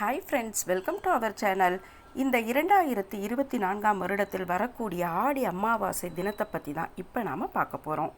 Hi friends welcome to our channel இந்த இரண்டாயிரத்தி இருபத்தி நான்காம் வருடத்தில் வரக்கூடிய ஆடி அமாவாசை தினத்தை பற்றி தான் இப்போ நாம் பார்க்க போகிறோம்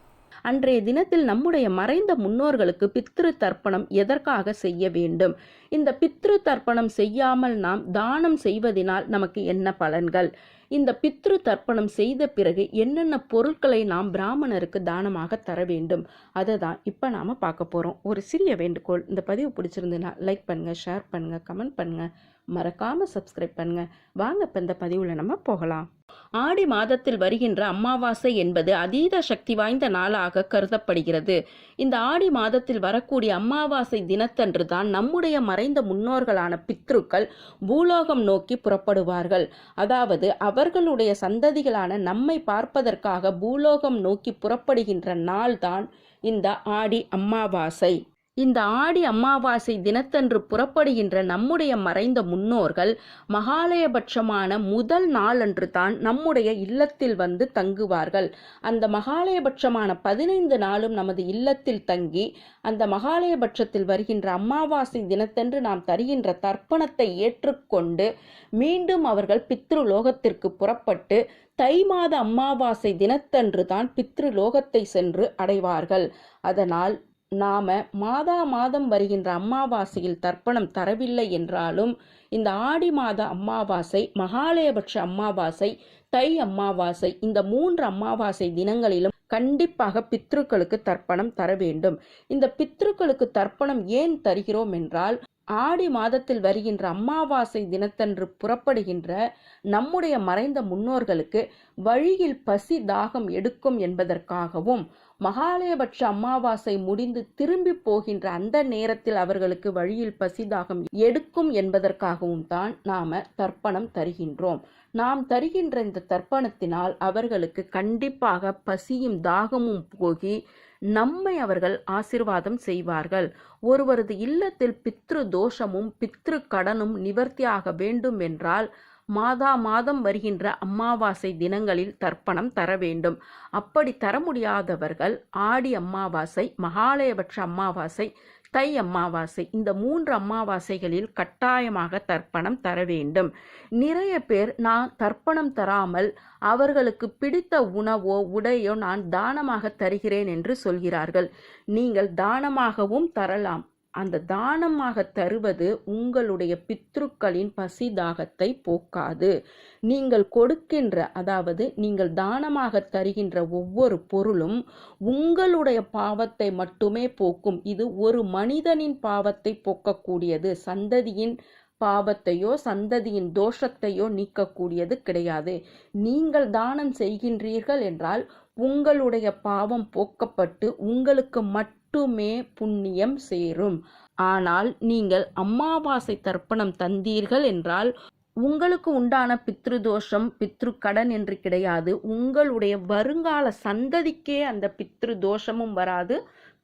அன்றைய தினத்தில் நம்முடைய மறைந்த முன்னோர்களுக்கு பித்ரு தர்ப்பணம் எதற்காக செய்ய வேண்டும்? இந்த பித்ரு தர்ப்பணம் செய்யாமல் நாம் தானம் செய்வதினால் நமக்கு என்ன பலன்கள்? இந்த பித்ரு தர்ப்பணம் செய்த பிறகு என்னென்ன பொருட்களை நாம் பிராமணருக்கு தானமாக தர வேண்டும்? அதை தான் இப்போ நாம் பார்க்க போகிறோம் ஒரு சிறிய வேண்டுகோள். இந்த பதிவு பிடிச்சிருந்துன்னா லைக் பண்ணுங்கள் ஷேர் பண்ணுங்கள் கமெண்ட் பண்ணுங்கள் மறக்காமல் சப்ஸ்கிரைப் பண்ணுங்கள் வாங்க இப்போ இந்த பதிவில் நம்ம போகலாம். ஆடி மாதத்தில் வருகின்ற அமாவாசை என்பது அதீத சக்தி வாய்ந்த நாளாக கருதப்படுகிறது. இந்த ஆடி மாதத்தில் வரக்கூடிய அமாவாசை தினத்தன்று தான் நம்முடைய மறைந்த முன்னோர்களான பித்ருக்கள் பூலோகம் நோக்கி புறப்படுவார்கள். அதாவது அவர்களுடைய சந்ததிகளான நம்மை பார்ப்பதற்காக பூலோகம் நோக்கி புறப்படுகின்ற நாள்தான் இந்த ஆடி அமாவாசை இந்த ஆடி அமாவாசை தினத்தன்று புறப்படுகின்ற நம்முடைய மறைந்த முன்னோர்கள் மகாலயபட்சமான முதல் நாளன்று தான் நம்முடைய இல்லத்தில் வந்து தங்குவார்கள். அந்த மகாலயபட்சமான பதினைந்து நாளும் நமது இல்லத்தில் தங்கி அந்த மகாலயபட்சத்தில் வருகின்ற அமாவாசை தினத்தன்று நாம் தருகின்ற தர்ப்பணத்தை ஏற்றுக்கொண்டு மீண்டும் அவர்கள் பித்ருலோகத்திற்கு புறப்பட்டு தை மாத அமாவாசை தினத்தன்று தான் பித்ருலோகத்தை சென்று அடைவார்கள். அதனால் நாம மாதா மாதம் வருகின்ற அம்மாவாசையில் தர்ப்பணம் தரவில்லை என்றாலும் இந்த ஆடி மாத அம்மாவாசை மகாலயபட்ச அம்மாவாசை தை அம்மாவாசை இந்த மூன்று அமாவாசை தினங்களிலும் கண்டிப்பாக பித்ருக்களுக்கு தர்ப்பணம் தர வேண்டும். இந்த பித்ருக்களுக்கு தர்ப்பணம் ஏன் தருகிறோம் என்றால் ஆடி மாதத்தில் வருகின்ற அம்மாவாசை தினத்தன்று புறப்படுகின்ற நம்முடைய மறைந்த முன்னோர்களுக்கு வழியில் பசி தாகம் எடுக்கும் என்பதற்காகவும் மகாலயபட்ச அமாவாசை முடிந்து திரும்பி போகின்ற அந்த நேரத்தில் அவர்களுக்கு வழியில் பசி தாகம் எடுக்கும் என்பதற்காகவும் தான் நாம தர்ப்பணம் தருகின்றோம். நாம் தருகின்ற இந்த தர்ப்பணத்தினால் அவர்களுக்கு கண்டிப்பாக பசியும் தாகமும் போகி நம்மை அவர்கள் ஆசிர்வாதம் செய்வார்கள். ஒருவரது இல்லத்தில் பித்ரு தோஷமும் பித்ரு கடனும் நிவர்த்தியாக வேண்டும் என்றால் மாதா மாதம் வருகின்ற அமாவாசை தினங்களில் தர்ப்பணம் தர வேண்டும். அப்படி தர முடியாதவர்கள் ஆடி அம்மாவாசை மகாலயபட்ச அம்மாவாசை தை அமாவாசை. இந்த மூன்று அமாவாசைகளில் கட்டாயமாக தர்ப்பணம் தர வேண்டும். நிறைய பேர் நான் தர்ப்பணம் தராமல் அவர்களுக்கு பிடித்த உணவோ உடையோ நான் தானமாக தருகிறேன் என்று சொல்கிறார்கள். நீங்கள் தானமாகவும் தரலாம். அந்த தானமாக தருவது உங்களுடைய பித்ருக்களின் பசி தாகத்தை போக்காது. நீங்கள் கொடுக்கின்ற அதாவது நீங்கள் தானமாக தருகின்ற ஒவ்வொரு பொருளும் உங்களுடைய பாவத்தை மட்டுமே போக்கும். இது ஒரு மனிதனின் பாவத்தை போக்கக்கூடியது. சந்ததியின் பாவத்தையோ சந்ததியின் தோஷத்தையோ நீக்கக்கூடியது கிடையாது. நீங்கள் தானம் செய்கின்றீர்கள் என்றால் உங்களுடைய பாவம் போக்கப்பட்டு உங்களுக்கு மட்டுமே புண்ணியம் சேரும். ஆனால் நீங்கள் அமாவாசை தர்ப்பணம் தந்தீர்கள் என்றால் உங்களுக்கு உண்டான பித்ரு தோஷம் பித்ரு கடன் என்று கிடையாது. உங்களுடைய வருங்கால சந்ததிக்கே அந்த பித்ரு தோஷமும் வராது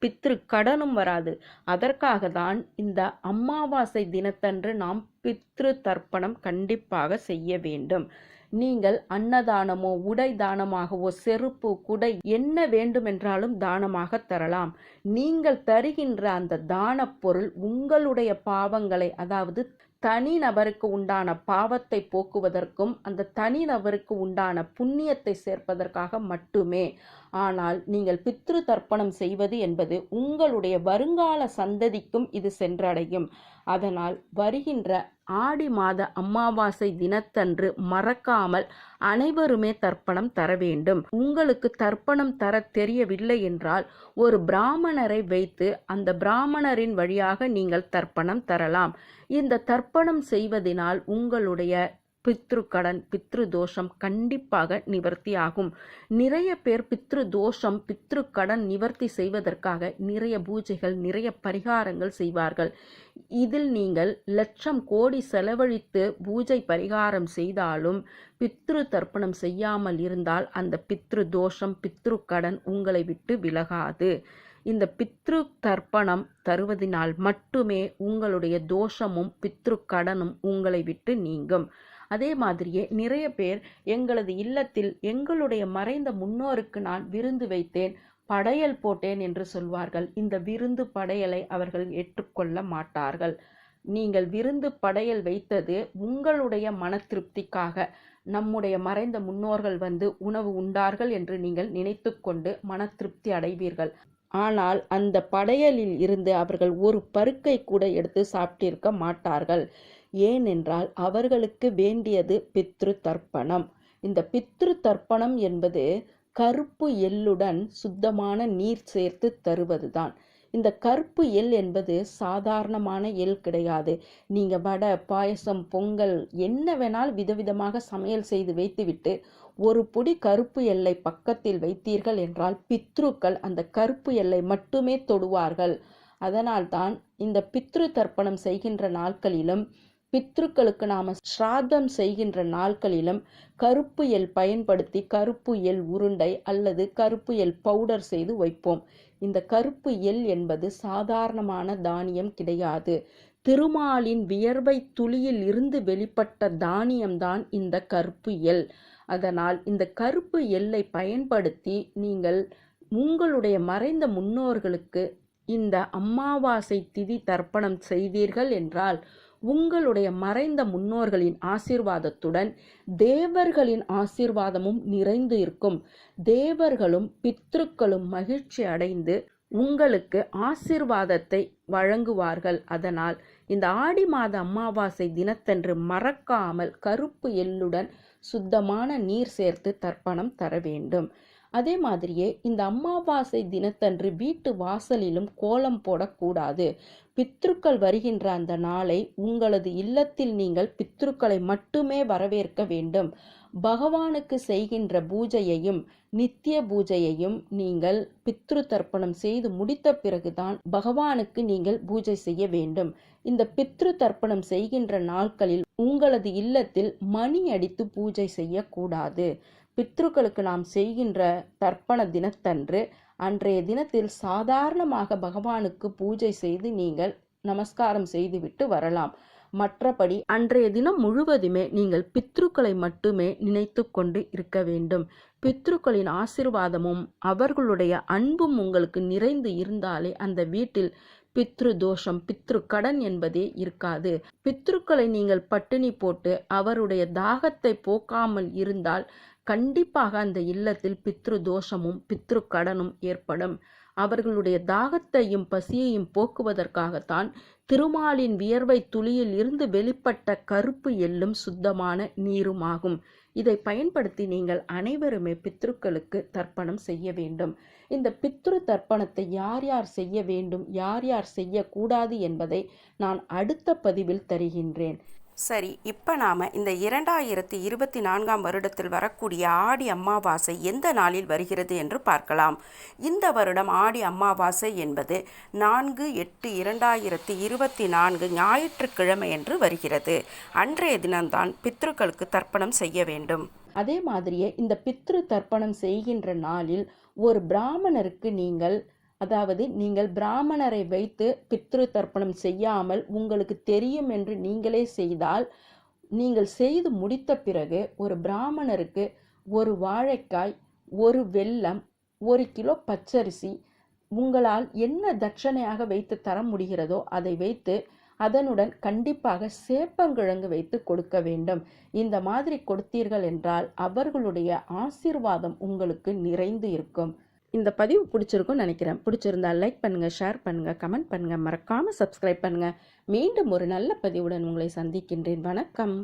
பித்ரு கடனும் வராது. அதற்காக தான் இந்த அமாவாசை தினத்தன்று நாம் பித்ரு தர்ப்பணம் கண்டிப்பாக செய்ய வேண்டும். நீங்கள் அன்னதானமோ உடை தானமாகவோ செருப்பு குடை என்ன வேண்டுமென்றாலும் தானமாக தரலாம். நீங்கள் தருகின்ற அந்த தான பொருள் உங்களுடைய பாவங்களை அதாவது தனி நபருக்கு உண்டான பாவத்தை போக்குவதற்கும் அந்த தனி நபருக்கு உண்டான புண்ணியத்தை சேர்ப்பதற்காக மட்டுமே ஆனால் நீங்கள் பித்ரு தர்ப்பணம் செய்வது என்பது உங்களுடைய வருங்கால சந்ததிக்கும் இது சென்றடையும். அதனால் வருகின்ற ஆடி மாத அமாவாசை தினத்தன்று மறக்காமல் அனைவருமே தர்ப்பணம் தர வேண்டும். உங்களுக்கு தர்ப்பணம் தர தெரியவில்லை என்றால் ஒரு பிராமணரை வைத்து அந்த பிராமணரின் வழியாக நீங்கள் தர்ப்பணம் தரலாம். இந்த தர்ப்பணம் செய்வதனால் உங்களுடைய பித்ரு கடன் பித்ரு தோஷம் கண்டிப்பாக நிவர்த்தி ஆகும் நிறைய பேர் பித்ரு தோஷம் பித்ரு கடன் நிவர்த்தி செய்வதற்காக நிறைய பூஜைகள் நிறைய பரிகாரங்கள் செய்வார்கள். இதில் நீங்கள் லட்சம் கோடி செலவழித்து பூஜை பரிகாரம் செய்தாலும் பித்ரு தர்ப்பணம் செய்யாமல் இருந்தால் அந்த பித்ரு தோஷம் பித்ரு கடன் உங்களை விட்டு விலகாது. இந்த பித்ரு தர்ப்பணம் தருவதினால் மட்டுமே உங்களுடைய தோஷமும் பித்ரு கடனும் உங்களை விட்டு நீங்கும். அதே மாதிரியே நிறைய பேர் எங்களது இல்லத்தில் எங்களுடைய மறைந்த முன்னோருக்கு நான் விருந்து வைத்தேன் படையல் போட்டேன் என்று சொல்வார்கள். இந்த விருந்து படையலை அவர்கள் ஏற்றுக்கொள்ள மாட்டார்கள். நீங்கள் விருந்து படையல் வைத்தது உங்களுடைய மன திருப்திக்காக. நம்முடைய மறைந்த முன்னோர்கள் வந்து உணவு உண்டார்கள் என்று நீங்கள் நினைத்துக்கொண்டு மன திருப்தி அடைவீர்கள். ஆனால் அந்த படையலில் இருந்து அவர்கள் ஒரு பருக்கை கூட எடுத்து சாப்பிட்டிருக்க மாட்டார்கள். ஏனென்றால் அவர்களுக்கு வேண்டியது பித்ரு தர்ப்பணம் இந்த பித்ரு தர்ப்பணம் என்பது கருப்பு எள்ளுடன் சுத்தமான நீர் சேர்த்து தருவதுதான். இந்த கருப்பு எள் என்பது சாதாரணமான எள் கிடையாது. நீங்க வடை பாயசம் பொங்கல் என்ன வேணால் விதவிதமாக சமையல் செய்து வைத்துவிட்டு ஒரு பொடி கருப்பு எல்லை பக்கத்தில் வைத்தீர்கள் என்றால் பித்ருக்கள் அந்த கருப்பு எல்லை மட்டுமே தொடுவார்கள். அதனால்தான் இந்த பித்ரு தர்ப்பணம் செய்கின்ற நாட்களிலும் பித்ருக்களுக்கு நாம ஸ்ராத்தம் செய்கின்ற நாட்களிலும் கருப்பு எல் பயன்படுத்தி கருப்பு எல் உருண்டை அல்லது கருப்பு எல் பவுடர் செய்து வைப்போம். இந்த கருப்பு எல் என்பது சாதாரணமான தானியம் கிடையாது. திருமாலின் வியர்வை துளியில் இருந்து வெளிப்பட்ட தானியம்தான் இந்த கருப்பு எல் அதனால் இந்த கருப்பு எல்லை பயன்படுத்தி நீங்கள் உங்களுடைய மறைந்த முன்னோர்களுக்கு இந்த அமாவாசை திதி தர்ப்பணம் செய்தீர்கள் என்றால் உங்களுடைய மறைந்த முன்னோர்களின் ஆசீர்வாதத்துடன் தேவர்களின் ஆசீர்வாதமும் நிறைந்து இருக்கும். தேவர்களும் பித்ருக்களும் மகிழ்ச்சி அடைந்து உங்களுக்கு ஆசீர்வாதத்தை வழங்குவார்கள். அதனால் இந்த ஆடி மாத அமாவாசை தினத்தன்று மறக்காமல் கருப்பு எள்ளுடன் சுத்தமான நீர் சேர்த்து தர்ப்பணம் தர வேண்டும். அதே மாதிரியே இந்த அம்மாவாசை தினத்தன்று வீட்டு வாசலிலும் கோலம் போடக்கூடாது. பித்ருக்கள் வருகின்ற அந்த நாளை உங்களது இல்லத்தில் நீங்கள் பித்ருக்களை மட்டுமே வரவேற்க வேண்டும். பகவானுக்கு செய்கின்ற பூஜையையும் நித்திய பூஜையையும் நீங்கள் பித்ரு தர்ப்பணம் செய்து முடித்த பிறகுதான் பகவானுக்கு நீங்கள் பூஜை செய்ய வேண்டும். இந்த பித்ரு தர்ப்பணம் செய்கின்ற நாட்களில் உங்களது இல்லத்தில் மணி அடித்து பூஜை செய்யக்கூடாது. பித்ருக்களுக்கு நாம் செய்கின்ற தர்ப்பண தினத்தன்று அன்றைய தினத்தில் சாதாரணமாக பகவானுக்கு பூஜை செய்து நீங்கள் நமஸ்காரம் செய்துவிட்டு வரலாம். மற்றபடி அன்றைய தினம் முழுவதுமே நீங்கள் பித்ருக்களை மட்டுமே நினைத்து கொண்டு இருக்க வேண்டும். பித்ருக்களின் ஆசிர்வாதமும் அவர்களுடைய அன்பும் உங்களுக்கு நிறைந்து இருந்தாலே அந்த வீட்டில் பித்ரு தோஷம் பித்ரு கடன் என்பதே இருக்காது. பித்ருக்களை நீங்கள் பட்டினி போட்டு அவருடைய தாகத்தை போக்காமல் இருந்தால் கண்டிப்பாக அந்த இல்லத்தில் பித்ரு தோஷமும் பித்ரு கடனும் ஏற்படும். அவர்களுடைய தாகத்தையும் பசியையும் போக்குவதற்காகத்தான் திருமாலின் வியர்வை துளியில் இருந்து வெளிப்பட்ட கருப்பு எள்ளும் சுத்தமான நீருமாகும். இதை பயன்படுத்தி நீங்கள் அனைவருமே பித்ருக்களுக்கு தர்ப்பணம் செய்ய வேண்டும். இந்த பித்ரு தர்ப்பணத்தை யார் யார் செய்ய வேண்டும் யார் யார் செய்யக்கூடாது என்பதை நான் அடுத்த பதிவில் தருகின்றேன். சரி இப்போ நாம் இந்த இரண்டாயிரத்தி இருபத்தி நான்காம் வருடத்தில் வரக்கூடிய ஆடி அமாவாசை எந்த நாளில் வருகிறது என்று பார்க்கலாம். இந்த வருடம் ஆடி அமாவாசை என்பது நான்கு எட்டு இரண்டாயிரத்தி இருபத்தி நான்கு ஞாயிற்றுக்கிழமை என்று வருகிறது. அன்றைய தினம்தான் பித்ருக்களுக்கு தர்ப்பணம் செய்ய வேண்டும். அதே மாதிரியே இந்த பித்ரு தர்ப்பணம் செய்கின்ற நாளில் ஒரு பிராமணருக்கு நீங்கள் அதாவது நீங்கள் பிராமணரை வைத்து பித்ரு தர்ப்பணம் செய்யாமல் உங்களுக்கு தெரியும் என்று நீங்களே செய்தால் நீங்கள் செய்து முடித்த பிறகு ஒரு பிராமணருக்கு ஒரு வாழைக்காய் ஒரு வெல்லம் ஒரு கிலோ பச்சரிசி உங்களால் என்ன தட்சணையாக வைத்து தர முடிகிறதோ அதை வைத்து அதனுடன் கண்டிப்பாக சேப்பங்கிழங்கு வைத்து கொடுக்க வேண்டும். இந்த மாதிரி கொடுத்தீர்கள் என்றால் அவர்களுடைய ஆசீர்வாதம் உங்களுக்கு நிறைந்து இருக்கும். இந்த பதிவு பிடிச்சிருக்கும்னு நினைக்கிறேன். பிடிச்சிருந்தா லைக் பண்ணுங்கள் ஷேர் பண்ணுங்கள் கமெண்ட் பண்ணுங்கள் மறக்காமல் சப்ஸ்கிரைப் பண்ணுங்கள் மீண்டும் ஒரு நல்ல பதிவுடன் உங்களை சந்திக்கின்றேன். வணக்கம்.